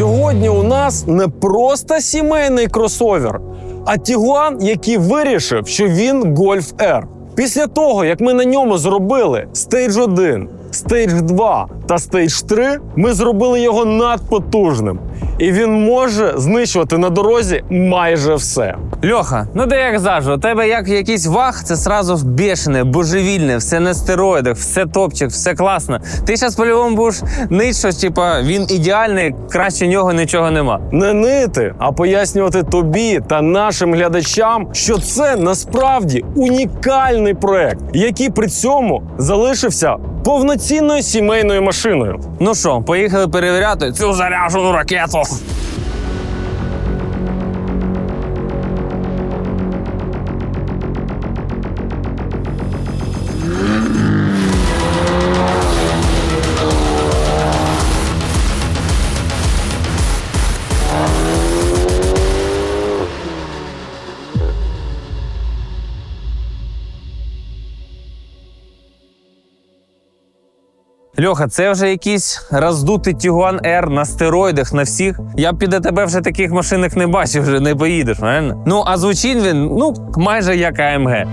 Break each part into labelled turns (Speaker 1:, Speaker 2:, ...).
Speaker 1: Сьогодні у нас не просто сімейний кросовер, а Тігуан, який вирішив, що він Golf R. Після того, як ми на ньому зробили стейдж 1, стейдж 2 та стейдж 3, ми зробили його надпотужним. І він може знищувати на дорозі майже все.
Speaker 2: Льоха, ну ти як завжди, у тебе як якийсь ваг, це сразу бешене, божевільне, все на стероїдах, все топчик, все класно. Ти зараз по-любому будеш нить щось, типа він ідеальний, краще нього нічого нема.
Speaker 1: Не нити, а пояснювати тобі та нашим глядачам, що це насправді унікальний проект, який при цьому залишився повноцінною сімейною машиною.
Speaker 2: Ну що, поїхали перевіряти цю заряджену ракету. Yes. Льоха, це вже якийсь роздутий Тігуан R на стероїдах на всіх. Я піде тебе вже таких машинок не бачив, вже не поїдеш, правильно? Ну а звучить він ну майже як АМГ.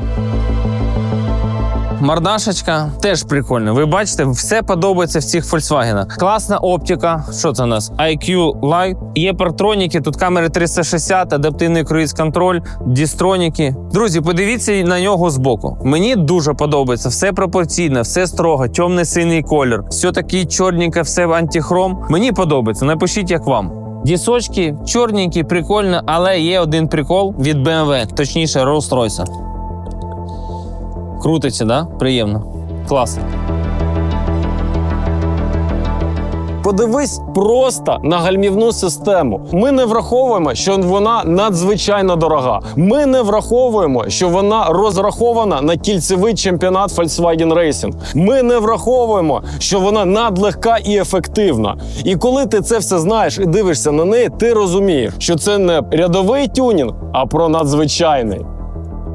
Speaker 2: Мордашечка теж прикольно. Ви бачите, все подобається в цих Volkswagen. Класна оптика. Що це у нас? IQ Light. Є партроніки, тут камери 360, адаптивний круїз-контроль, дістроніки. Друзі, подивіться на нього збоку. Мені дуже подобається. Все пропорційно, все строго, темний синій колір. Все такий чорненьке, все в антихром. Мені подобається. Напишіть, як вам. Дісочки чорненькі, прикольно, але є один прикол від BMW, точніше, Rolls-Royce. Крутиться, да? Приємно. Класно.
Speaker 1: Подивись просто на гальмівну систему. Ми не враховуємо, що вона надзвичайно дорога. Ми не враховуємо, що вона розрахована на кільцевий чемпіонат Volkswagen Racing. Ми не враховуємо, що вона надлегка і ефективна. І коли ти це все знаєш і дивишся на неї, ти розумієш, що це не рядовий тюнінг, а про надзвичайний.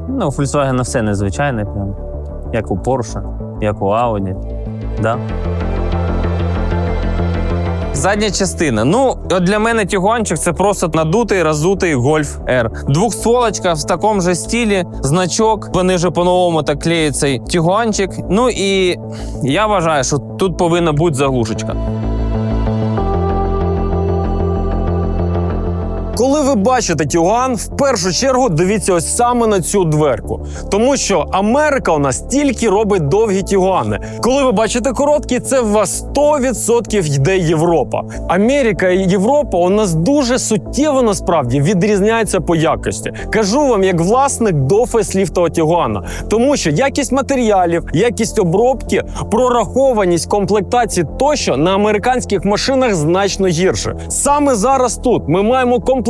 Speaker 2: Ну, у Volkswagen все незвичайне, прям. Як у Porsche, як у Audi. Да? Задня частина. Ну, от для мене тюганчик це просто надутий, разутий Golf R. Двохстволочка в такому же стилі, значок. Вони вже по-новому так клеють цей тюганчик. Ну і я вважаю, що тут повинна бути заглушечка.
Speaker 1: Коли ви бачите Тюган, в першу чергу дивіться ось саме на цю дверку. Тому що Америка у нас тільки робить довгі тюгани. Коли ви бачите короткі, це в вас 100% йде Європа. Америка і Європа у нас дуже суттєво насправді відрізняються по якості. Кажу вам, як власник до фейсліфтового Тюгана. Тому що якість матеріалів, якість обробки, прорахованість комплектації тощо на американських машинах значно гірше. Саме зараз тут ми маємо комплектацію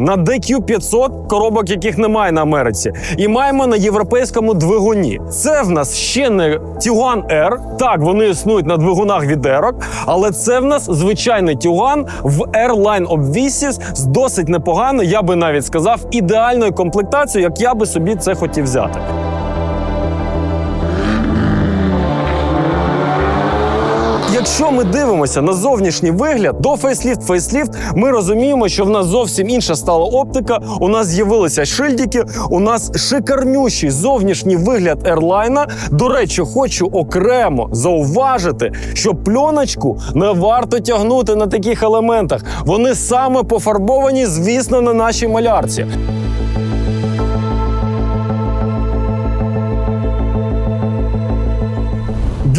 Speaker 1: на DQ500, коробок яких немає на Америці, і маємо на європейському двигуні. Це в нас ще не Tiguan R. Так, вони існують на двигунах від Ерок, але це в нас звичайний Tiguan в обвісі з досить непогано, я би навіть сказав, ідеальною комплектацією, як я би собі це хотів взяти. Якщо ми дивимося на зовнішній вигляд до фейсліфт, фейсліфт, ми розуміємо, що в нас зовсім інша стала оптика. У нас з'явилися шильдики, у нас шикарнющий зовнішній вигляд ерлайна. До речі, хочу окремо зауважити, що пленочку не варто тягнути на таких елементах. Вони саме пофарбовані, звісно, на нашій малярці.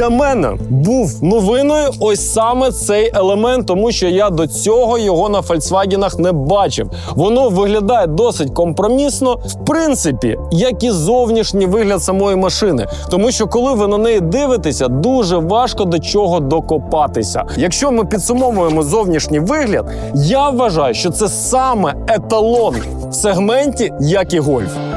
Speaker 1: Для мене був новиною ось саме цей елемент, тому що я до цього його на Фольксвагенах не бачив. Воно виглядає досить компромісно, в принципі, як і зовнішній вигляд самої машини. Тому що, коли ви на неї дивитеся, дуже важко до чого докопатися. Якщо ми підсумовуємо зовнішній вигляд, я вважаю, що це саме еталон в сегменті, як і гольф.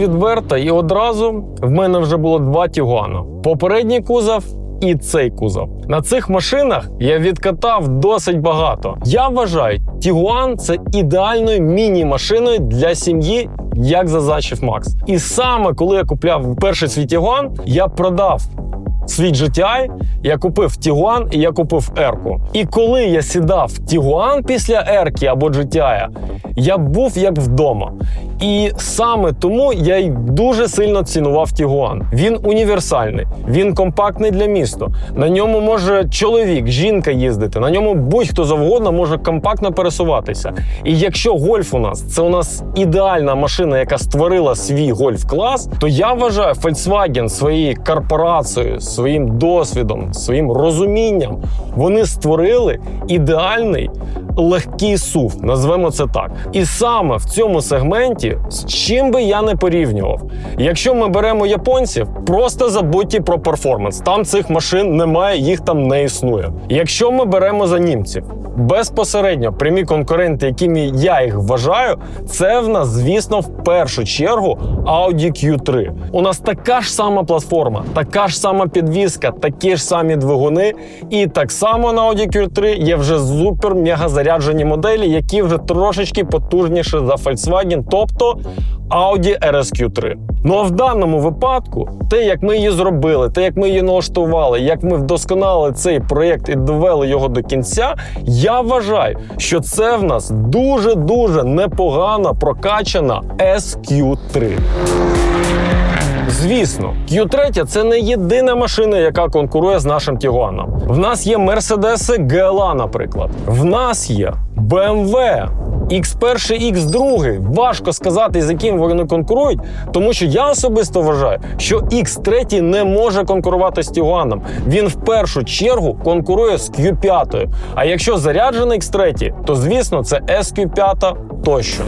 Speaker 1: Відверто, і одразу в мене вже було два Тігуана. Попередній кузов і цей кузов. На цих машинах я відкатав досить багато. Я вважаю, Тігуан це ідеальною міні-машиною для сім'ї, як зазначив Макс. І саме коли я купляв перший свій Тігуан, я продав свій GTI, я купив Тігуан і я купив Ерку. І коли я сідав в Тігуан після Ерки або GTI, я був як вдома. І саме тому я й дуже сильно цінував Тігуан. Він універсальний, він компактний для міста. На ньому може чоловік, жінка їздити. На ньому будь-хто завгодно може компактно пересуватися. І якщо гольф у нас це у нас ідеальна машина, яка створила свій гольф-клас, то я вважаю Volkswagen своєю корпорацією, своїм досвідом, своїм розумінням, вони створили ідеальний легкий сув, назвемо це так. І саме в цьому сегменті, з чим би я не порівнював, якщо ми беремо японців, просто забудьте про перформанс. Там цих машин немає, їх там не існує. Якщо ми беремо за німців, безпосередньо прямі конкуренти, якими я їх вважаю, це в нас, звісно, в першу чергу Audi Q3. У нас така ж сама платформа, така ж сама підвізка, такі ж самі двигуни. І так само на Audi Q3 є вже супер мега заряджені моделі, які вже трошечки потужніші за Volkswagen, тобто Audi RSQ3. Ну а в даному випадку, те, як ми її зробили, те, як ми її налаштували, як ми вдосконалили цей проєкт і довели його до кінця, я вважаю, що це в нас дуже дуже непогана прокачана SQ3. Звісно, Q3 це не єдина машина, яка конкурує з нашим Тігуаном. В нас є Mercedes GLA, наприклад. В нас є BMW. X1, X2. Важко сказати, з яким вони конкурують, тому що я особисто вважаю, що X3 не може конкурувати з Тігуаном. Він в першу чергу конкурує з Q5. А якщо заряджений X3, то звісно це SQ5 тощо.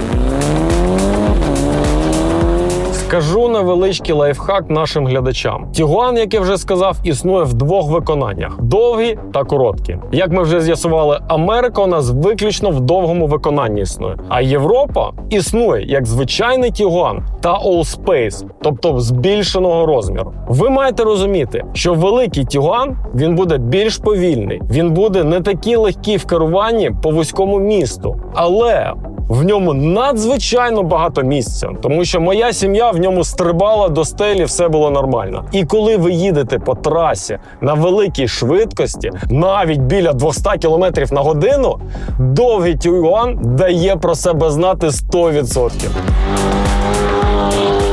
Speaker 1: Скажу невеличкий лайфхак нашим глядачам. Тігуан, як я вже сказав, існує в двох виконаннях: довгі та короткі. Як ми вже з'ясували, Америка у нас виключно в довгому виконанні існує. А Європа існує як звичайний Тігуан та All Space, тобто збільшеного розміру. Ви маєте розуміти, що великий Тігуан він буде більш повільний, він буде не такий легкий в керуванні по вузькому місту, але в ньому надзвичайно багато місця, тому що моя сім'я в ньому стрибала до стелі, все було нормально. І коли ви їдете по трасі на великій швидкості, навіть біля 200 км на годину, довгий Тюган дає про себе знати 100%.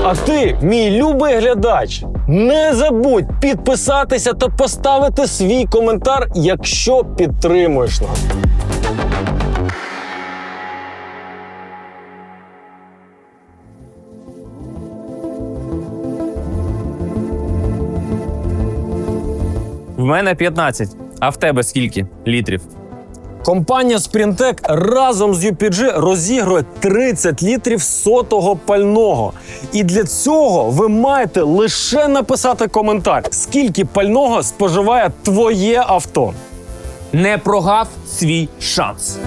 Speaker 1: А ти, мій любий глядач, не забудь підписатися та поставити свій коментар, якщо підтримуєш нас.
Speaker 2: Мене 15. А в тебе скільки літрів?
Speaker 1: Компанія Sprintec разом з UPG розігрує 30 літрів сотого пального. І для цього ви маєте лише написати коментар, скільки пального споживає твоє авто.
Speaker 2: Не прогав свій шанс.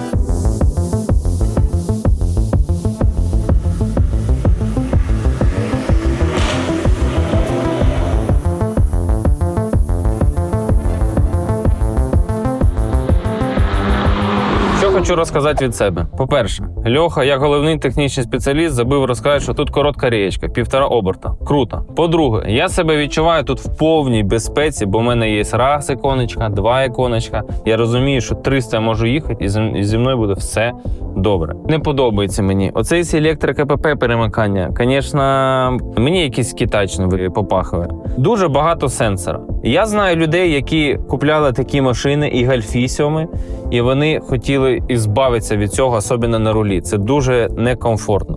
Speaker 2: Хочу розказати від себе. По-перше, Льоха, як головний технічний спеціаліст, забив розказати, що тут коротка рієчка, півтора оберта. Круто. По-друге, я себе відчуваю тут в повній безпеці, бо в мене є раз іконочка, два іконочка. Я розумію, що 300 я можу їхати, і зі- мною буде все добре. Не подобається мені. Оцей електро КПП перемикання. Звісно, мені якийсь китайчний попахує. Дуже багато сенсора. Я знаю людей, які купляли такі машини і гальфі сьоми, і вони хотіли ізбавитися від цього, особливо на рулі. Це дуже некомфортно.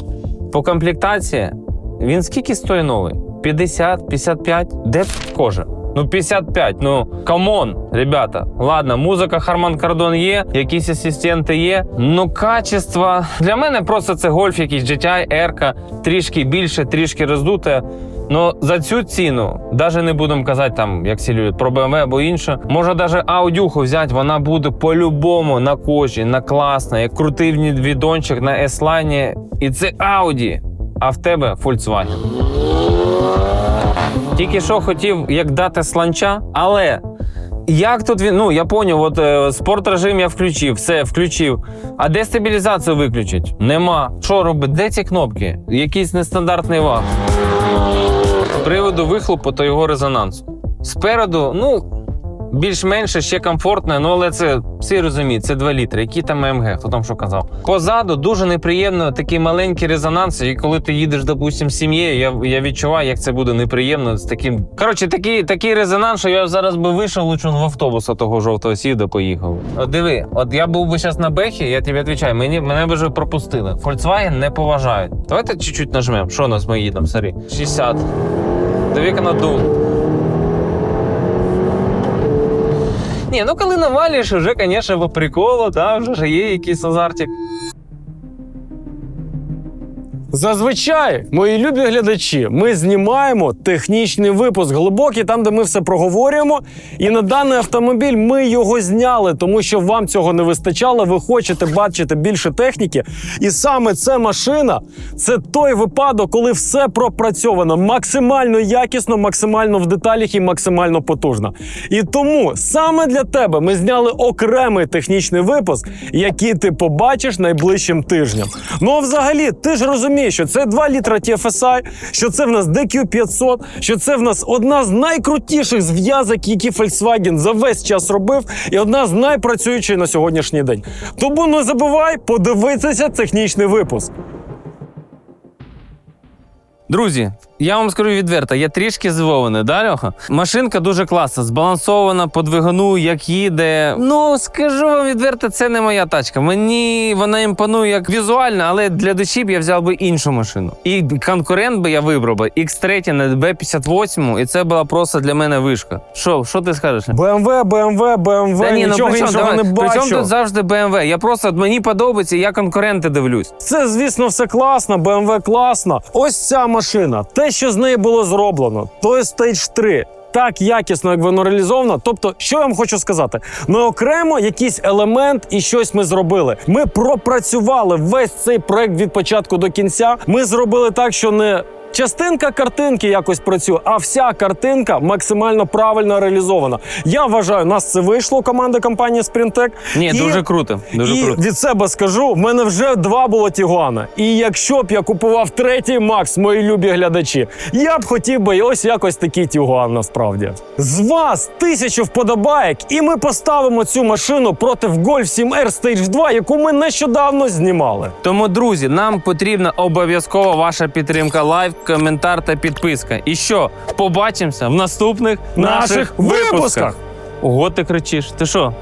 Speaker 2: По комплектації він скільки стоїть новий? 50, 55? Де кожа? Ну, 55, ну камон, ребята. Ладно, музика Харман Кардон є, якісь асистенти є. Ну, качество. Для мене просто це гольф, якийсь GTI, R, трішки більше, трішки роздуте. Ну за цю ціну, навіть не будемо казати там, як всі люблять, про BMW або інше. Може навіть аудюху взяти, вона буде по-любому на кожі, на класна, як крутий відончик на S-Line. І це Audi, а в тебе Volkswagen. Тільки що хотів як дати сланча, але Як тут він? Ну я поняв, от е, спорт режим я включив, все включив. А де стабілізацію виключить? Нема. Що робить? Де ці кнопки? Якийсь нестандартний ваг. Приводу вихлопу та його резонансу. Спереду, ну. Більш-менше ще комфортне, ну але це всі розуміють, це 2 літри. Які там АМГ, хто там що казав. Позаду дуже неприємно такий маленький резонанс. І коли ти їдеш, допустим, з сім'єю, я, я відчуваю, як це буде неприємно з таким. Коротше, такий, такий резонанс, що я зараз би вийшов лучше в автобус того жовтого сів, де поїхав. От диви, от я був би зараз на Бехі, я тобі відповідаю, мені мене б вже пропустили. Volkswagen не поважають. Давайте чуть-чуть нажмемо. Що у нас ми їдемо, сорі? 60. Диви на дул. Ні, ну коли навалюєш, вже, звісно, по приколу, да, вже ж є якийсь азартик.
Speaker 1: Зазвичай, мої любі глядачі, ми знімаємо технічний випуск глибокий, там, де ми все проговорюємо. І на даний автомобіль ми його зняли, тому що вам цього не вистачало. Ви хочете бачити більше техніки. І саме ця машина це той випадок, коли все пропрацьовано максимально якісно, максимально в деталях і максимально потужно. І тому саме для тебе ми зняли окремий технічний випуск, який ти побачиш найближчим тижнем. Ну а взагалі, ти ж розумієш, що це 2 літра TFSI, що це в нас DQ500, що це в нас одна з найкрутіших зв'язок, які Volkswagen за весь час робив, і одна з найпрацюючих на сьогоднішній день. Тому не забувай подивитися технічний випуск.
Speaker 2: Друзі, я вам скажу відверто, я трішки здивований, да, Льоха? Машинка дуже класна, збалансована по двигуну, як їде. Ну, скажу вам відверто, це не моя тачка. Мені вона імпонує як візуально, але для душі б я взяв би іншу машину. І конкурент би я вибрав би X3 на B58, і це була просто для мене вишка. Що, що ти скажеш?
Speaker 1: BMW, BMW, BMW,
Speaker 2: Та ні, ну
Speaker 1: нічого
Speaker 2: при чому,
Speaker 1: іншого
Speaker 2: давай,
Speaker 1: не бачу.
Speaker 2: тут завжди BMW? Я просто мені подобається, я конкуренти дивлюсь.
Speaker 1: Це, звісно, все класно, BMW класно. Ось ця машина, те, що з неї було зроблено, той стейдж 3. Так якісно, як воно реалізовано. Тобто, що я вам хочу сказати, ми окремо якийсь елемент і щось ми зробили. Ми пропрацювали весь цей проект від початку до кінця. Ми зробили так, що не частинка картинки якось працює, а вся картинка максимально правильно реалізована. Я вважаю, у нас це вийшло команда компанії Sprintec.
Speaker 2: Ні,
Speaker 1: І-
Speaker 2: дуже круто. Дуже
Speaker 1: і
Speaker 2: круто.
Speaker 1: від себе скажу, в мене вже два було Тігуана. І якщо б я купував третій Макс, мої любі глядачі, я б хотів би ось якось такий Тігуан насправді. З вас тисячу вподобаєк, і ми поставимо цю машину проти Golf 7R Stage 2, яку ми нещодавно знімали.
Speaker 2: Тому, друзі, нам потрібна обов'язково ваша підтримка, лайк, коментар та підписка. І що? Побачимося в наступних
Speaker 1: Наших випусках.
Speaker 2: Ого, ти кричиш. Ти що?